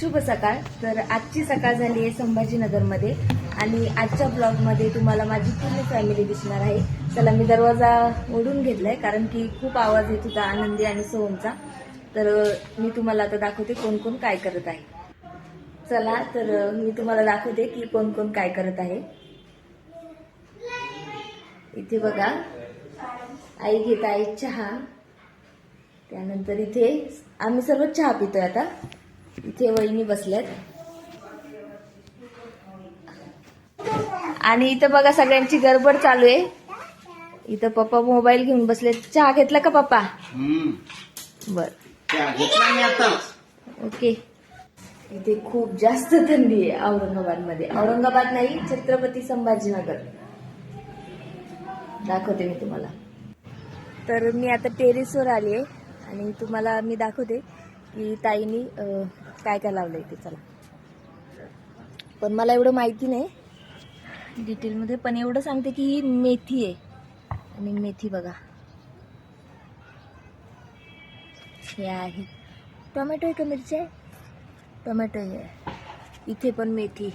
शुभ सकाळ. तर आजची सकाळ झाली आहे संभाजीनगरमध्ये. आणि आजच्या ब्लॉगमध्ये तुम्हाला माझी पूर्ण फॅमिली दिसणार आहे. चला मी दरवाजा ओढून आहे कारण की खूप आवाज येत होता आनंदी आणि सोहमचा. तर मी तुम्हाला आता दाखवते कोण कोण काय करत आहे. चला तर मी तुम्हाला दाखवते की कोण कोण काय करत आहे. इथे बघा. आई घेत आहे चहा. त्यानंतर इथे आम्ही सर्व चहा पितोय आता. इथे वहिनी बसल्यात आणि इथं बघा सगळ्यांची गडबड चालू आहे. इथं पप्पा मोबाईल घेऊन बसले चहा घेतला का पप्पा. बर. ओके. इथे खूप जास्त थंडी आहे औरंगाबादमध्ये. औरंगाबाद नाही छत्रपती संभाजीनगर. दाखवते मी तुम्हाला. तर मी आता टेरेसवर आली आहे आणि तुम्हाला मी दाखवते की ताईनी काय काय काय आहे ते चला. पण मला एवढं माहिती नाही. डिटेलमध्ये पण एवढं सांगते की ही मेथी आहे. आणि मेथी बघा. हे आहे. टोमॅटो आहे का मिरची? आहे टोमॅटो आहे. इथे पण मेथी.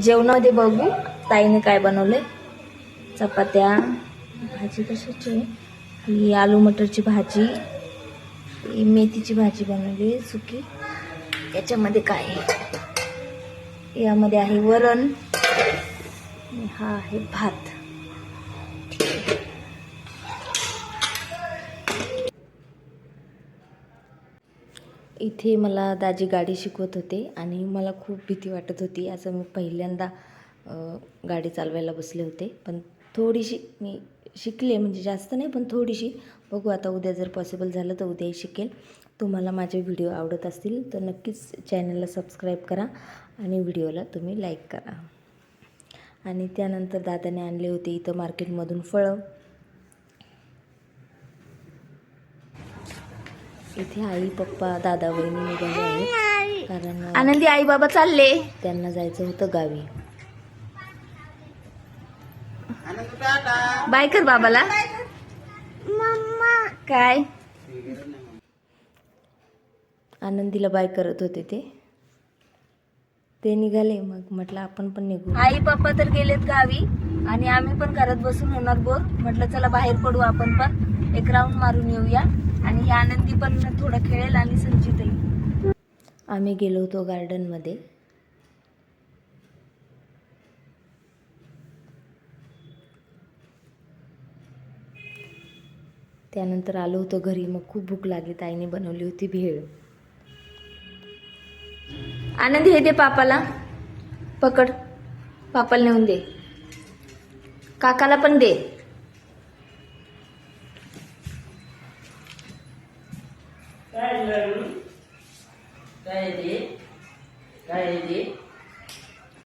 जेवणामध्ये बघू ताईने काय बनवले चपात्या भाजी कशाची? आहे? ही आलू मटरची भाजी. मेथीची भाजी बनवली सुकी. याच्यामध्ये काय आहे? यामध्ये आहे वरण. हा आहे भात. इथे मला दाजी गाडी शिकवत होते आणि मला खूप भीती वाटत होती. असं मी पहिल्यांदा गाडी चालवायला बसले होते. पण थोडीशी मी शिकले म्हणजे जास्त नाही पण थोडीशी. बघू आता उद्या जर पॉसिबल झालं तर उद्याही शिकेल. तुम्हाला माझे व्हिडिओ आवडत असतील तर नक्कीच चॅनलला सबस्क्राईब करा आणि व्हिडिओला तुम्ही लाईक करा. आणि त्यानंतर दादाने आणले होते इथं मार्केटमधून फळं. इथे आई पप्पा दादा वहिनी निघाले आहेत. कारण आनंदी आई बाबा चालले. त्यांना जायचं होतं गावी. बाय कर बाबाला. काय? आनंदीला बाय करत होते ते. ते निघाले मग म्हटलं आपण पण निघू. आई पप्पा तर गेलेत गावी आणि आम्ही पण घरात बसून होणार बोर म्हटलं चला बाहेर पडू आपण पण. एक राऊंड मारून येऊया. आणि ही आनंदी पण थोडं खेळेल आणि संचितही. आम्ही गेलो होतो गार्डनमध्ये त्यानंतर आलो होतो घरी. मग खूप भूक लागली. ताईने बनवली होती भेळ. आनंद हे दे पापाला. पकड. पापाला नेऊन दे. काकाला पण दे. काय ते काय